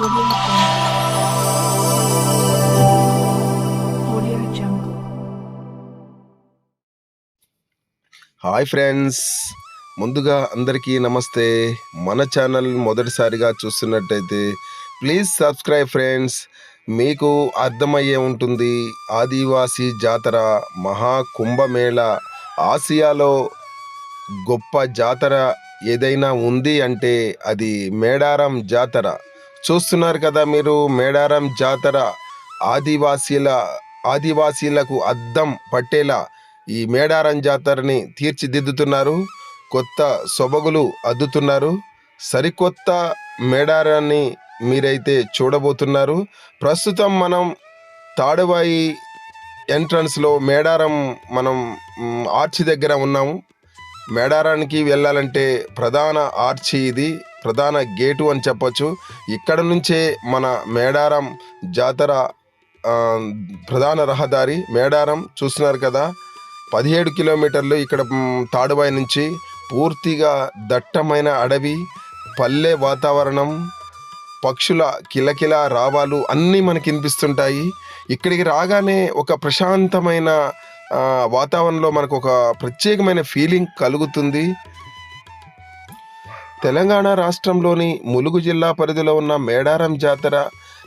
Hi friends ముందుగా అందరికీ నమస్తే. మన ఛానల్ మొదటిసారిగా చూస్తున్నట్టయితే ప్లీజ్ సబ్స్క్రైబ్ ఫ్రెండ్స్ మీకు అర్థమయ్యే ఉంటుంది ఆదివాసీ జాతర మహా కుంభమేళ. ఆసియాలో గొప్ప జాతర ఏదైనా ఉంది అంటే అది మేడారం జాతర. చూస్తున్నారు కదా మీరు మేడారం జాతర ఆదివాసీల ఆదివాసీలకు అద్దం పట్టేలా ఈ మేడారం జాతరని తీర్చిదిద్దుతున్నారు. కొత్త సొబగులు అద్దుతున్నారు. సరికొత్త మేడారాన్ని మీరైతే చూడబోతున్నారు. ప్రస్తుతం మనం తాడువాయి ఎంట్రన్స్లో మేడారం మనం ఆర్చి దగ్గర ఉన్నాము. మేడారానికి వెళ్ళాలంటే ప్రధాన ఆర్చి ఇది ప్రధాన గేటు అని చెప్పొచ్చు. ఇక్కడ నుంచే మన మేడారం జాతర ప్రధాన రహదారి. మేడారం చూస్తున్నారు కదా పదిహేడు కిలోమీటర్లు ఇక్కడ తాడుబాయి నుంచి పూర్తిగా దట్టమైన అడవి పల్లె వాతావరణం పక్షుల కిలకిల రావాలు అన్నీ మనకి వినిపిస్తుంటాయి. ఇక్కడికి రాగానే ఒక ప్రశాంతమైన వాతావరణంలో మనకు ఒక ప్రత్యేకమైన ఫీలింగ్ కలుగుతుంది. తెలంగాణ రాష్ట్రంలోని ములుగు జిల్లా పరిధిలో ఉన్న మేడారం జాతర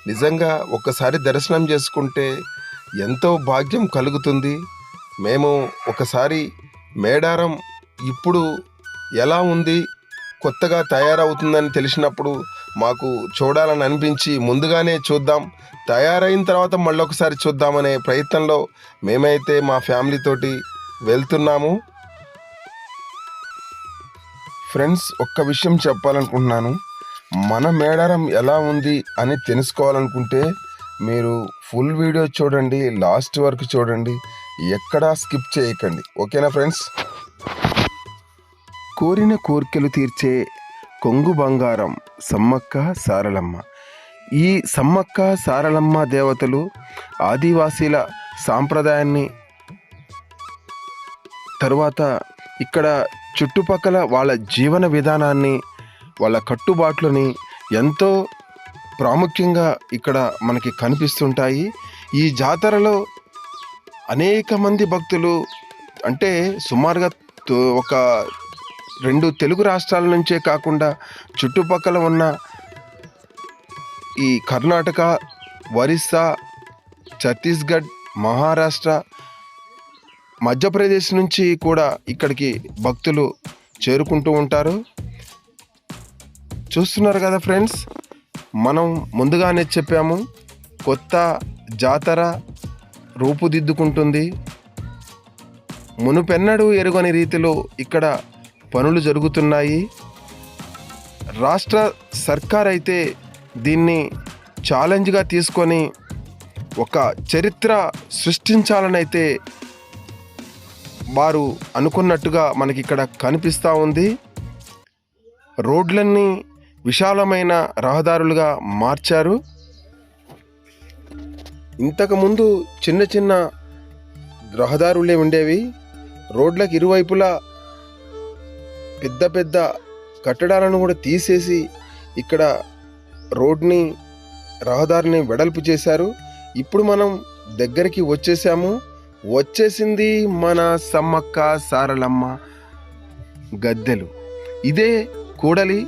నిజంగా ఒక్కసారి దర్శనం చేసుకుంటే ఎంతో భాగ్యం కలుగుతుంది. మేము ఒకసారి మేడారం ఇప్పుడు ఎలా ఉంది కొత్తగా తయారవుతుందని తెలిసినప్పుడు మాకు చూడాలని అనిపించి ముందుగానే చూద్దాం. తయారైన తర్వాత మళ్ళొకసారి చూద్దామనే ప్రయత్నంలో మేమైతే మా ఫ్యామిలీతోటి వెళ్తున్నాము. ఫ్రెండ్స్ ఒక్క విషయం చెప్పాలనుకుంటున్నాను. మన మేడారం ఎలా ఉంది అని తెలుసుకోవాలనుకుంటే మీరు ఫుల్ వీడియో చూడండి లాస్ట్ వరకు చూడండి ఎక్కడా స్కిప్ చేయకండి. ఓకేనా ఫ్రెండ్స్? కోరిన కోరికలు తీర్చే కొంగు బంగారం. సమ్మక్క సారలమ్మ. ఈ సమ్మక్క సారలమ్మ దేవతలు ఆదివాసీల సాంప్రదాయాన్ని తరువాత ఇక్కడ చుట్టుపక్కల వాళ్ళ జీవన విధానాన్ని వాళ్ళ కట్టుబాట్లని ఎంతో ప్రాముఖ్యంగా ఇక్కడ మనకి కనిపిస్తుంటాయి. ఈ జాతరలో అనేక మంది భక్తులు అంటే సుమారుగా తో- ఒక రెండు తెలుగు రాష్ట్రాల నుంచే కాకుండా చుట్టుపక్కల ఉన్న ఈ కర్ణాటక ఒరిస్సా ఛత్తీస్గఢ్ మహారాష్ట్ర మధ్యప్రదేశ్ నుంచి కూడా ఇక్కడికి భక్తులు చేరుకుంటూ ఉంటారు. చూస్తున్నారు కదా ఫ్రెండ్స్ మనం ముందుగానే చెప్పాము కొత్త జాతర రూపుదిద్దుకుంటుంది. మునుపెన్నడూ ఎరుగని రీతిలో ఇక్కడ పనులు జరుగుతున్నాయి. రాష్ట్ర సర్కార్ అయితే దీన్ని ఛాలెంజ్గా తీసుకొని ఒక చరిత్ర సృష్టించాలని అయితే వారు అనుకున్నట్టుగా మనకి ఇక్కడ కనిపిస్తూ ఉంది. రోడ్లన్నీ విశాలమైన రహదారులుగా మార్చారు. ఇంతకుముందు చిన్న చిన్న రహదారులే ఉండేవి. రోడ్లకు ఇరువైపులా పెద్ద పెద్ద కట్టడాలను కూడా తీసేసి ఇక్కడ రోడ్ని రహదారిని వెడల్పు చేశారు. ఇప్పుడు మనం దగ్గరికి వచ్చేసాము. వచ్చేసింది మన సమ్మక్క సారలమ్మ గద్దెలు. ఇదే కూడలి.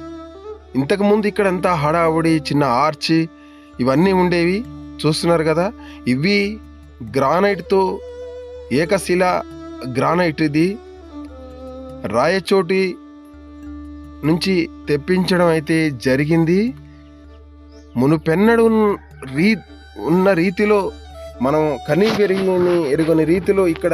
ఇంతకుముందు ఇక్కడంతా హడావుడి చిన్న ఆర్చి ఇవన్నీ ఉండేవి. చూస్తున్నారు కదా ఇవి గ్రానైట్తో ఏకశిల గ్రానైట్ ఇది. రాయచోటి నుంచి తెప్పించడం అయితే జరిగింది. మునుపెన్నడు రీ ఉన్న రీతిలో మనం కనీ పెరిగిని ఎరుగని రీతిలో ఇక్కడ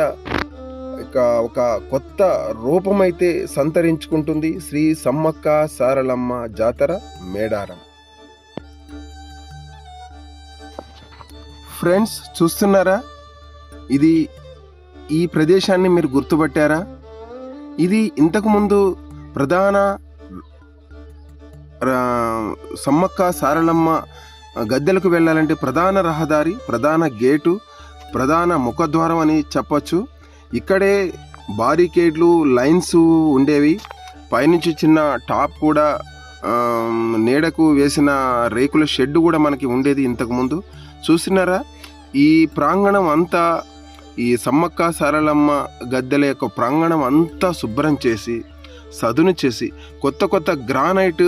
ఇక ఒక కొత్త రూపమైతే సంతరించుకుంటుంది. శ్రీ సమ్మక్క సారలమ్మ జాతర మేడారం. ఫ్రెండ్స్ చూస్తున్నారా? ఇది ఈ ప్రదేశాన్ని మీరు గుర్తుపట్టారా? ఇది ఇంతకుముందు ప్రధాన సమ్మక్క సారలమ్మ గద్దెలకు వెళ్ళాలంటే ప్రధాన రహదారి ప్రధాన గేటు ప్రధాన ముఖద్వారం అని చెప్పొచ్చు. ఇక్కడే బారికేడ్లు లైన్స్ ఉండేవి. పైనుంచి చిన్న టాప్ కూడా నీడకు వేసిన రేకుల షెడ్ కూడా మనకి ఉండేది ఇంతకుముందు చూసినారా? ఈ ప్రాంగణం అంతా ఈ సమ్మక్క సారలమ్మ గద్దెల యొక్క ప్రాంగణం అంతా శుభ్రం చేసి సదును చేసి కొత్త కొత్త గ్రానైట్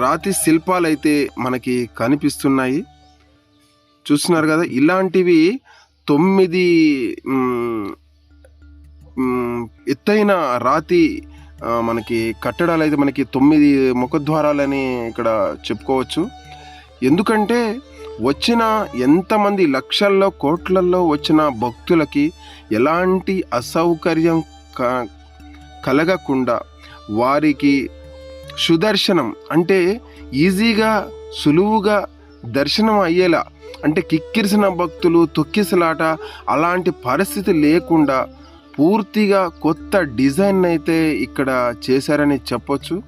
రాతి శిల్పాలు అయితే మనకి కనిపిస్తున్నాయి. చూస్తున్నారు కదా ఇలాంటివి తొమ్మిది ఎత్తైన రాతి మనకి కట్టడాలు అయితే మనకి తొమ్మిది ముఖద్వారాలని ఇక్కడ చెప్పుకోవచ్చు. ఎందుకంటే వచ్చిన ఎంతమంది లక్షల్లో కోట్లల్లో వచ్చిన భక్తులకి ఎలాంటి అసౌకర్యం కలగకుండా వారికి సుదర్శనం అంటే ఈజీగా సులువుగా దర్శనం అయ్యేలా. అంటే కిక్కిరిసిన భక్తులు తొక్కిసలాట అలాంటి పరిస్థితి లేకుండా పూర్తిగా కొత్త డిజైన్ అయితే ఇక్కడ చేశారని చెప్పొచ్చు.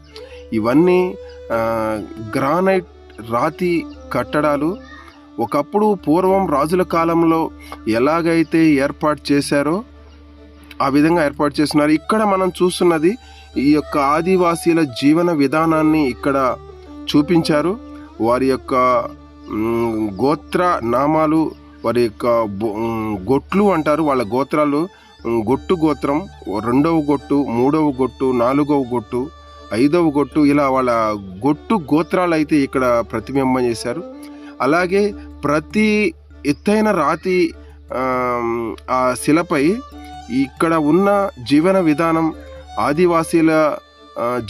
ఇవన్నీ గ్రానైట్ రాతి కట్టడాలు. ఒకప్పుడు పూర్వం రాజుల కాలంలో ఎలాగైతే ఏర్పాటు చేశారో ఆ విధంగా ఏర్పాటు చేస్తున్నారు. ఇక్కడ మనం చూస్తున్నది ఈ యొక్క ఆదివాసీల జీవన విధానాన్ని ఇక్కడ చూపించారు. వారి యొక్క గోత్ర నామాలు వారి యొక్క గొట్లు అంటారు. వాళ్ళ గోత్రాలు గొట్టు గోత్రం రెండవ గొట్టు మూడవ గొట్టు నాలుగవ గొట్టు ఐదవ గొట్టు ఇలా వాళ్ళ గొట్టు గోత్రాలు అయితే ఇక్కడ ప్రతిబింబం చేశారు. అలాగే ప్రతి ఎత్తైన రాతి ఆ శిలపై ఇక్కడ ఉన్న జీవన విధానం ఆదివాసీల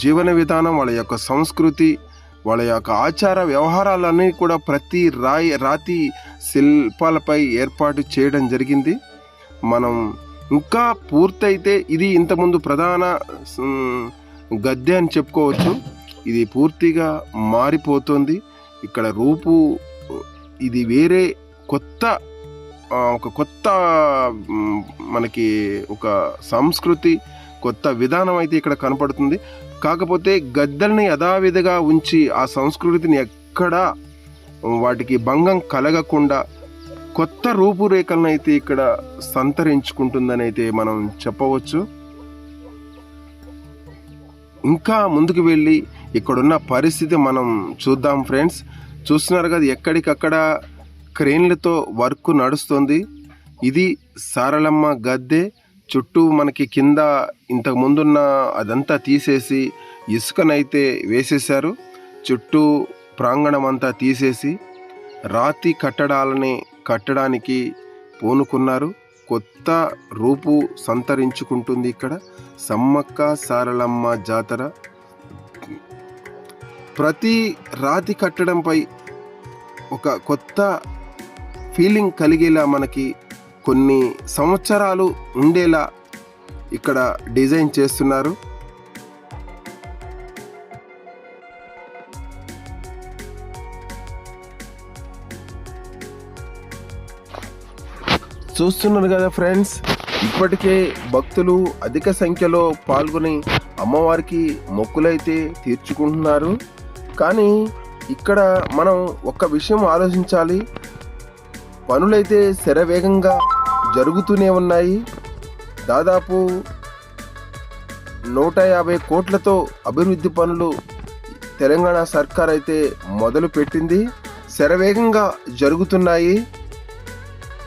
జీవన విధానం వాళ్ళ యొక్క సంస్కృతి వాళ్ళ యొక్క ఆచార వ్యవహారాలన్నీ కూడా ప్రతి రాయి రాతి శిల్పాలపై ఏర్పాటు చేయడం జరిగింది. మనం ఇంకా పూర్తయితే ఇది ఇంతకుముందు ప్రధాన గద్దె అని చెప్పుకోవచ్చు. ఇది పూర్తిగా మారిపోతుంది. ఇక్కడ రూపు ఇది వేరే కొత్త ఒక కొత్త మనకి ఒక సంస్కృతి కొత్త విధానం అయితే ఇక్కడ కనపడుతుంది. కాకపోతే గద్దెల్ని యథావిధిగా ఉంచి ఆ సంస్కృతిని ఎక్కడా వాటికి భంగం కలగకుండా కొత్త రూపురేఖలను అయితే ఇక్కడ సంతరించుకుంటుందని అయితే మనం చెప్పవచ్చు. ఇంకా ముందుకు వెళ్ళి ఇక్కడున్న పరిస్థితి మనం చూద్దాం ఫ్రెండ్స్. చూస్తున్నారు కదా ఎక్కడికక్కడ క్రెయిన్లతో వర్క్ నడుస్తుంది. ఇది సారలమ్మ గద్దె. చుట్టూ మనకి కింద ఇంతకు ముందున్న అదంతా తీసేసి ఇసుకనైతే వేసేశారు. చుట్టూ ప్రాంగణం అంతా తీసేసి రాతి కట్టడాలని కట్టడానికి పూనుకున్నారు. కొత్త రూపు సంతరించుకుంటుంది ఇక్కడ. సమ్మక్క సారలమ్మ జాతర. ప్రతి రాతి కట్టడంపై ఒక కొత్త ఫీలింగ్ కలిగేలా మనకి కొన్ని సంవత్సరాలు ఉండేలా ఇక్కడ డిజైన్ చేస్తున్నారు. చూస్తున్నారు కదా ఫ్రెండ్స్ ఇప్పటికే భక్తులు అధిక సంఖ్యలో పాల్గొని అమ్మవారికి మొక్కులైతే తీర్చుకుంటున్నారు. కానీ ఇక్కడ మనం ఒక్క విషయం ఆలోచించాలి. పనులైతే శరవేగంగా జరుగుతూనే ఉన్నాయి. దాదాపు నూట యాభై కోట్లతో అభివృద్ధి పనులు తెలంగాణ సర్కార్ అయితే మొదలు పెట్టింది. శరవేగంగా జరుగుతున్నాయి.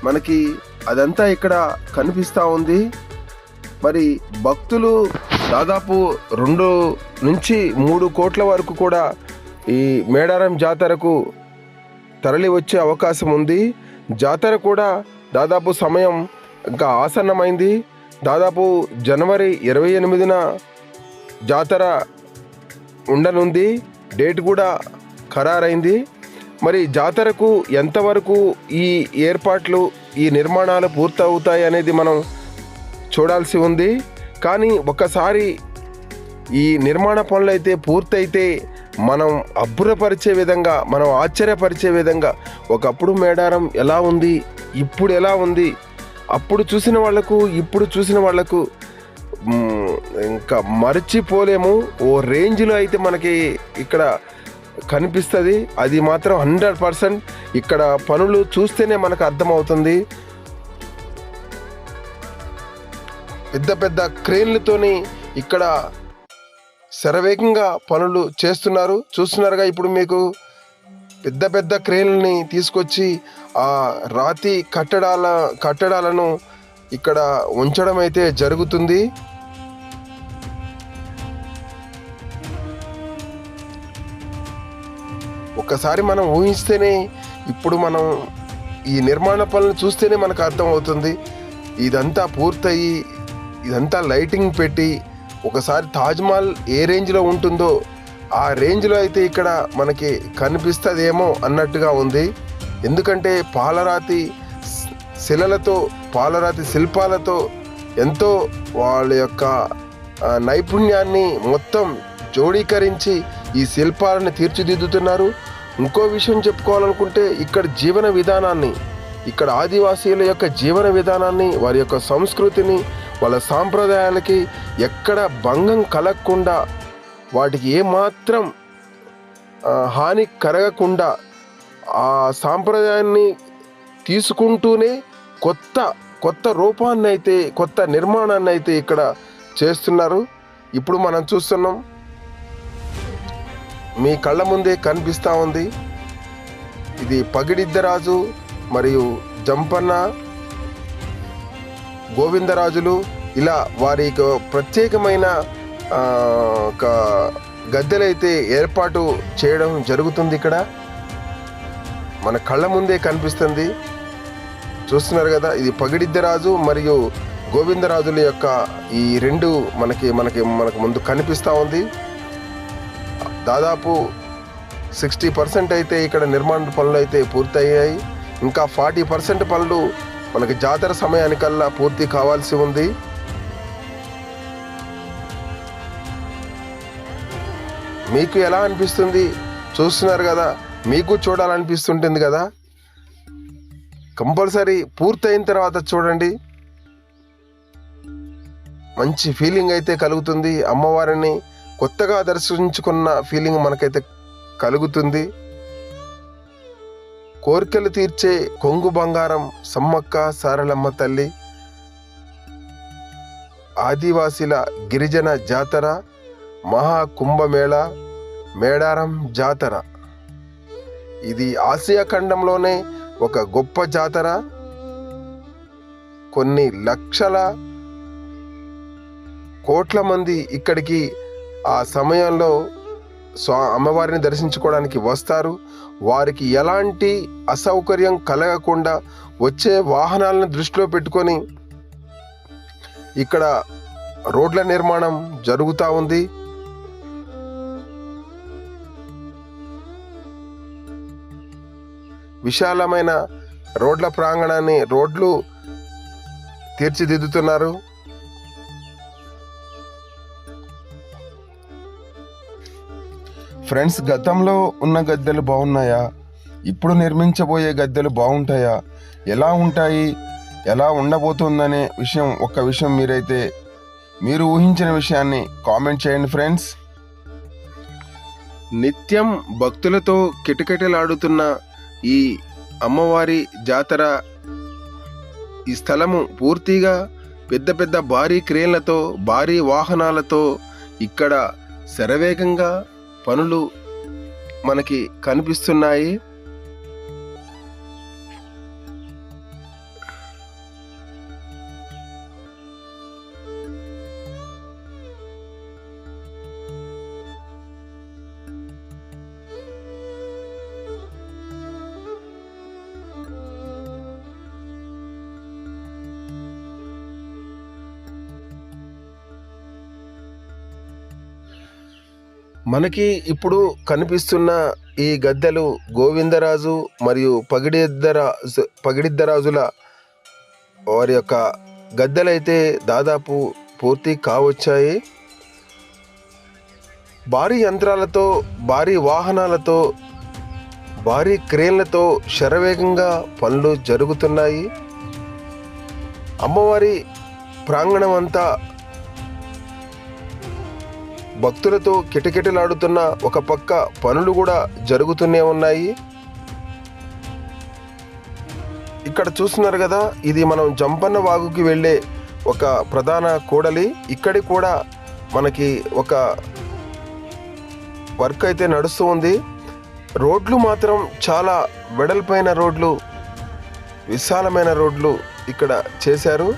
మనకి అదంతా ఇక్కడ కనిపిస్తూ ఉంది. మరి భక్తులు దాదాపు రెండు నుంచి మూడు కోట్ల వరకు కూడా ఈ మేడారం జాతరకు తరలి వచ్చే అవకాశం ఉంది. జాతర కూడా దాదాపు సమయం ఇంకా ఆసన్నమైంది. దాదాపు జనవరి ఇరవై ఎనిమిదిన జాతర ఉండనుంది. డేట్ కూడా ఖరారైంది. మరి జాతరకు ఎంతవరకు ఈ ఏర్పాట్లు ఈ నిర్మాణాలు పూర్తవుతాయి అనేది మనం చూడాల్సి ఉంది. కానీ ఒక్కసారి ఈ నిర్మాణ పనులు అయితే పూర్తయితే మనం అబ్బురపరిచే విధంగా మనం ఆశ్చర్యపరిచే విధంగా ఒకప్పుడు మేడారం ఎలా ఉంది ఇప్పుడు ఎలా ఉంది అప్పుడు చూసిన వాళ్ళకు ఇప్పుడు చూసిన వాళ్ళకు ఇంకా మర్చిపోలేము. ఓ రేంజ్లో అయితే మనకి ఇక్కడ కనిపిస్తుంది. అది మాత్రం హండ్రెడ్ పర్సెంట్ ఇక్కడ పనులు చూస్తేనే మనకు అర్థమవుతుంది. పెద్ద పెద్ద క్రేన్లతోని ఇక్కడ శరవేగంగా పనులు చేస్తున్నారు. చూస్తున్నారుగా ఇప్పుడు మీకు పెద్ద పెద్ద క్రేన్లని తీసుకొచ్చి ఆ రాతి కట్టడాల కట్టడాలను ఇక్కడ ఉంచడం అయితే జరుగుతుంది. ఒకసారి మనం ఊహిస్తేనే ఇప్పుడు మనం ఈ నిర్మాణ పనులు చూస్తేనే మనకు అర్థమవుతుంది. ఇదంతా పూర్తయి ఇదంతా లైటింగ్ పెట్టి ఒకసారి తాజ్మహల్ ఏ రేంజ్లో ఉంటుందో ఆ రేంజ్లో అయితే ఇక్కడ మనకి కనిపిస్తుందేమో అన్నట్టుగా ఉంది. ఎందుకంటే పాలరాతి శిలలతో పాలరాతి శిల్పాలతో ఎంతో వాళ్ళ యొక్క నైపుణ్యాన్ని మొత్తం జోడీకరించి ఈ శిల్పాలను తీర్చిదిద్దుతున్నారు. ఇంకో విషయం చెప్పుకోవాలనుకుంటే ఇక్కడ జీవన విధానాన్ని ఇక్కడ ఆదివాసీల యొక్క జీవన విధానాన్ని వారి యొక్క సంస్కృతిని వాళ్ళ సాంప్రదాయాలకి ఎక్కడ భంగం కలగకుండా వాటికి ఏమాత్రం హాని కరగకుండా ఆ సాంప్రదాయాన్ని తీసుకుంటూనే కొత్త కొత్త రూపాన్ని అయితే కొత్త నిర్మాణాన్ని అయితే ఇక్కడ చేస్తున్నారు. ఇప్పుడు మనం చూస్తున్నాం. మీ కళ్ళ ముందే కనిపిస్తూ ఉంది. ఇది పగిడిద్దరాజు మరియు జంపన్న గోవిందరాజులు ఇలా వారి యొక్క ప్రత్యేకమైన ఒక గద్దెలైతే ఏర్పాటు చేయడం జరుగుతుంది ఇక్కడ. మన కళ్ళ ముందే కనిపిస్తుంది. చూస్తున్నారు కదా ఇది పగిడిద్దరాజు మరియు గోవిందరాజుల యొక్క ఈ రెండు మనకి మనకి మనకు ముందు కనిపిస్తూ ఉంది. దాదాపు సిక్స్టీ పర్సెంట్ అయితే ఇక్కడ నిర్మాణ పనులు అయితే పూర్తయ్యాయి. ఇంకా ఫార్టీ పర్సెంట్ పనులు మనకి జాతర సమయానికల్లా పూర్తి కావాల్సి ఉంది. మీకు ఎలా అనిపిస్తుంది? చూస్తున్నారు కదా మీకు చూడాలనిపిస్తుంటుంది కదా? కంపల్సరీ పూర్తయిన తర్వాత చూడండి. మంచి ఫీలింగ్ అయితే కలుగుతుంది. అమ్మవారిని కొత్తగా దర్శించుకున్న ఫీలింగ్ మనకైతే కలుగుతుంది. కోరికలు తీర్చే కొంగు బంగారం సమ్మక్క సారలమ్మ తల్లి ఆదివాసీల గిరిజన జాతర మహా కుంభమేళ మేడారం జాతర. ఇది ఆసియా ఖండంలోనే ఒక గొప్ప జాతర. కొన్ని లక్షల కోట్ల మంది ఇక్కడికి ఆ సమయంలో స్వా అమ్మవారిని దర్శించుకోవడానికి వస్తారు. వారికి ఎలాంటి అసౌకర్యం కలగకుండా వచ్చే వాహనాలను దృష్టిలో పెట్టుకొని ఇక్కడ రోడ్ల నిర్మాణం జరుగుతూ ఉంది. విశాలమైన రోడ్ల ప్రాంగణాన్ని రోడ్లు తీర్చిదిద్దుతున్నారు. ఫ్రెండ్స్ గతంలో ఉన్న గద్దెలు బాగున్నాయా? ఇప్పుడు నిర్మించబోయే గద్దెలు బాగుంటాయా? ఎలా ఉంటాయి? ఎలా ఉండబోతుందనే విషయం ఒక్క విషయం మీరైతే మీరు ఊహించిన విషయాన్ని కామెంట్ చేయండి ఫ్రెండ్స్. నిత్యం భక్తులతో కిటకిటలాడుతున్న ఈ అమ్మవారి జాతర ఈ స్థలము పూర్తిగా పెద్ద పెద్ద భారీ క్రేన్లతో భారీ వాహనాలతో ఇక్కడ శరవేగంగా పనులు మనకి కనిపిస్తున్నాయి. మనకి ఇప్పుడు కనిపిస్తున్న ఈ గద్దెలు గోవిందరాజు మరియు పగిడిద్దరాజు పగిడిద్దరాజుల వారి యొక్క గద్దెలైతే దాదాపు పూర్తి కావచ్చాయి. భారీ యంత్రాలతో భారీ వాహనాలతో భారీ క్రేన్లతో శరవేగంగా పనులు జరుగుతున్నాయి. అమ్మవారి ప్రాంగణం అంతా భక్తులతో కిటకిటలాడుతున్న ఒక పక్క పనులు కూడా జరుగుతూనే ఉన్నాయి. ఇక్కడ చూస్తున్నారు కదా ఇది మనం జంపన్న వాగుకి వెళ్ళే ఒక ప్రధాన కూడలి. ఇక్కడి కూడా మనకి ఒక వర్క్ అయితే నడుస్తూ ఉంది. రోడ్లు మాత్రం చాలా వెడల్పైన రోడ్లు విశాలమైన రోడ్లు ఇక్కడ చేశారు.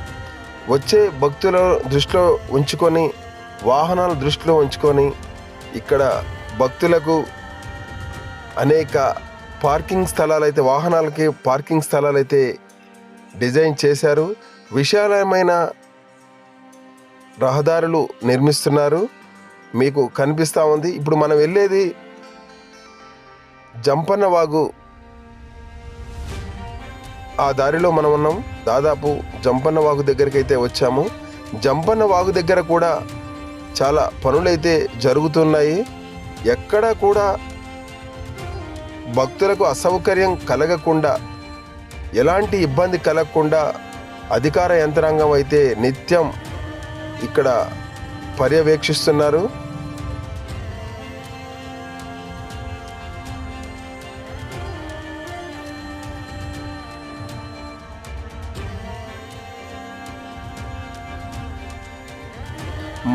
వచ్చే భక్తుల దృష్టిలో ఉంచుకొని వాహనాల దృష్టిలో ఉంచుకొని ఇక్కడ భక్తులకు అనేక పార్కింగ్ స్థలాలు అయితే వాహనాలకి పార్కింగ్ స్థలాలు అయితే డిజైన్ చేశారు. విశాలమైన రహదారులు నిర్మిస్తున్నారు. మీకు కనిపిస్తూ ఉంది. ఇప్పుడు మనం వెళ్ళేది జంపన్న వాగు ఆ దారిలో మనం ఉన్నాం. దాదాపు జంపన్న వాగు దగ్గరికి అయితే వచ్చాము. జంపన్న వాగు దగ్గర కూడా చాలా పనులైతే జరుగుతున్నాయి. ఎక్కడ కూడా భక్తులకు అసౌకర్యం కలగకుండా ఎలాంటి ఇబ్బంది కలగకుండా అధికార యంత్రాంగం అయితే నిత్యం ఇక్కడ పర్యవేక్షిస్తున్నారు.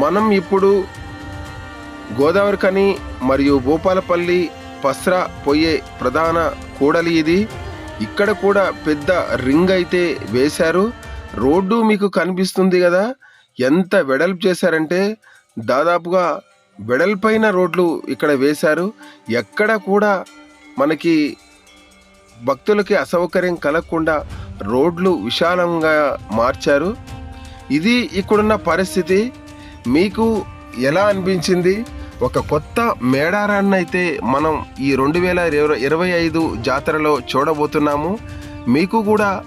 మనం ఇప్పుడు గోదావరికని మరియు భూపాలపల్లి పస్రా పోయే ప్రధాన కూడలి ఇది. ఇక్కడ కూడా పెద్ద రింగ్ అయితే వేశారు. రోడ్డు మీకు కనిపిస్తుంది కదా. ఎంత వెడల్పు చేశారంటే దాదాపుగా వెడల్పైన రోడ్లు ఇక్కడ వేశారు. ఎక్కడ కూడా మనకి భక్తులకి అసౌకర్యం కలగకుండా రోడ్లు విశాలంగా మార్చారు. ఇది ఇక్కడున్న పరిస్థితి. మీకు ఎలా అనిపించింది? ఒక కొత్త మేడారాన్ని అయితే మనం ఈ రెండు వేల ఇరవై ఐదు జాతరలో చూడబోతున్నాము. మీకు కూడా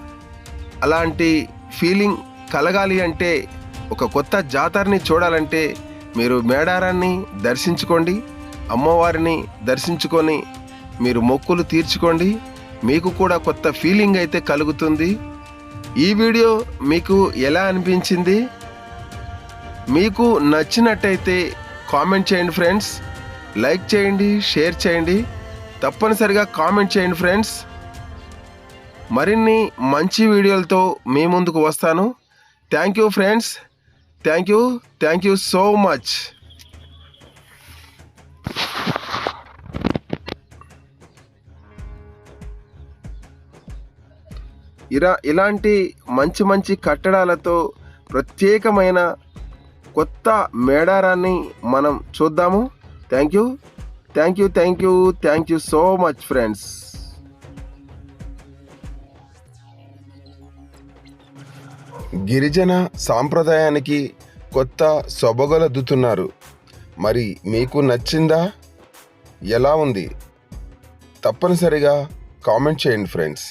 అలాంటి ఫీలింగ్ కలగాలి అంటే ఒక కొత్త జాతరని చూడాలంటే మీరు మేడారాన్ని దర్శించుకోండి అమ్మవారిని దర్శించుకొని మీరు మొక్కులు తీర్చుకోండి. మీకు కూడా కొత్త ఫీలింగ్ అయితే కలుగుతుంది. ఈ వీడియో మీకు ఎలా అనిపించింది? మీకు నచ్చినట్టయితే కామెంట్ చేయండి ఫ్రెండ్స్. లైక్ చేయండి షేర్ చేయండి. తప్పనిసరిగా కామెంట్ చేయండి ఫ్రెండ్స్. మరిన్ని మంచి వీడియోలతో మీ ముందుకు వస్తాను. Thank you friends. Thank you. Thank you so much. ఇలా ఇలాంటి మంచి మంచి కట్టడాలతో ప్రత్యేకమైన కొత్త మేడారాన్ని మనం చూద్దాము. Thank you thank you thank you thank you so much friends గిరిజన సాంప్రదాయానికి కొత్త సొబగలదుతున్నారు మరి మీకు నచ్చిందా? ఎలా ఉంది? తప్పనిసరిగా కామెంట్ చేయండి ఫ్రెండ్స్